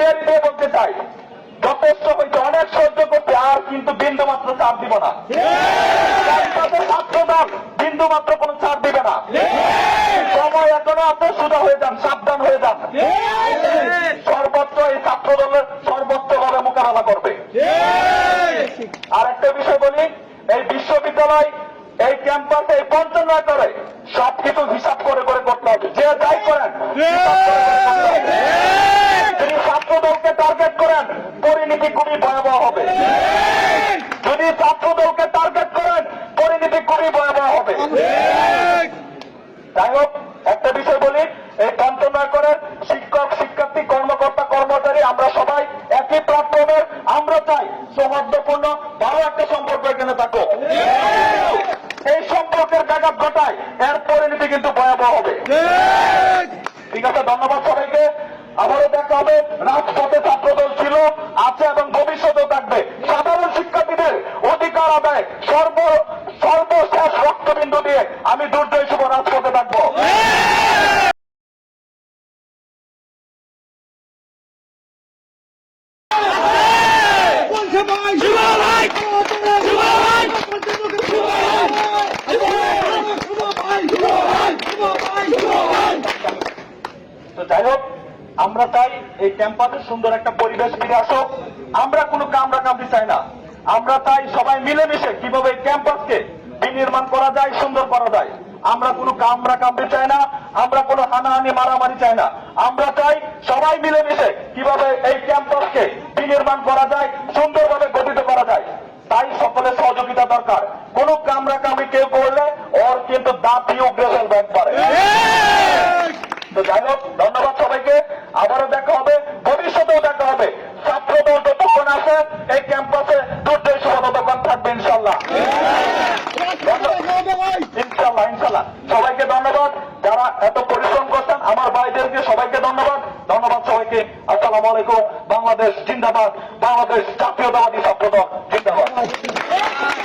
হুঁশিয়ারি দিয়ে বলতে চাই, যথেষ্ট হইতে অনেক সহ্য করতে আর কিন্তু বিন্দু মাত্র ছাড় দিব না। বিন্দু মাত্র কোনো ছাড় দিবে না। সময় এখনও আপনি সোজা হয়ে যান, সাবধান হয়ে যান। সর্বত্র এই ছাত্র দলের সর্বোচ্চ ভাবে মোকাবেলা করবে। আর একটা বিষয় বলি, এই বিশ্ববিদ্যালয়, এই ক্যাম্পাসে, এই পঞ্চান্ন করে সবকিছু হিসাব করে করে করতে হবে। যে যাই করেন হিসাব করে করে করতে হবে। যদি ছাত্র দলকে টার্গেট করেন পরিণতি খুবই ভয়াবহ হবে। যদি ছাত্র দলকে টার্গেট করেন, পরিণতি খুবই ভয়াবহ হবে। যাই হোক, একটা বিষয় বলি, এই পঞ্চনগরের শিক্ষক, শিক্ষার্থী, কর্মকর্তা, কর্মচারী, আমরা সবাই একই প্ল্যাটফর্মের আমরা চাই সৌহার্দ্যপূর্ণ, ভালো একটা সম্পর্ক এখানে থাকো এই সম্পর্কের ব্যাঘাত ঘটায়, এর পরিণতি কিন্তু ভয়াবহ হবে। ঠিক আছে, ধন্যবাদ সবাইকে। আবারও দেখা হবে রাজপথে ছাত্রদল ছিল আছে এবং ভবিষ্যতেও থাকবে সাধারণ শিক্ষার্থীদের অধিকার আদায় সর্ব সর্বশেষ রক্তবিন্দু দিয়ে আমি দুর্জয় শুভ রাজপথে থাকব যাই হোক আমরা চাই এই ক্যাম্পাসে সুন্দর একটা পরিবেশ ফিরে আসুক। আমরা কোনো কামরা কামড়ি চাই না। আমরা চাই সবাই মিলেমিশে কীভাবে এই ক্যাম্পাসকে বিনির্মাণ করা যায় সুন্দর করা যায়। আমরা কোনো কামরা কামড়ি চাই না। আমরা কোনো হানাহানি মারামারি চাই না। আমরা চাই সবাই মিলেমিশে কীভাবে এই ক্যাম্পাসকে বিনির্মাণ করা যায় সুন্দরভাবে গঠিত করা যায়। তাই সকলের সহযোগিতা দরকার। কোন কামরা কামড়ি কেউ করলে ওর কিন্তু দাঁত দিয়ে উগড়ে ফেলবেন পারে তো যাই হোক ধন্যবাদ। আবারও দেখা হবে, ভবিষ্যতেও দেখা হবে। ছাত্রদল যতক্ষণ আছে, এই ক্যাম্পাসে দুর্জয় শুভ ততক্ষণ থাকবে, ইনশাল্লাহ। ইনশাল্লাহ ইনশাল্লাহ। সবাইকে ধন্যবাদ। যারা এত পরিশ্রম করছেন, আমার ভাইদেরকে সবাইকে ধন্যবাদ। ধন্যবাদ সবাইকে। আসসালামু আলাইকুম। বাংলাদেশ জিন্দাবাদ। বাংলাদেশ জাতীয়তাবাদী ছাত্রদল জিন্দাবাদ।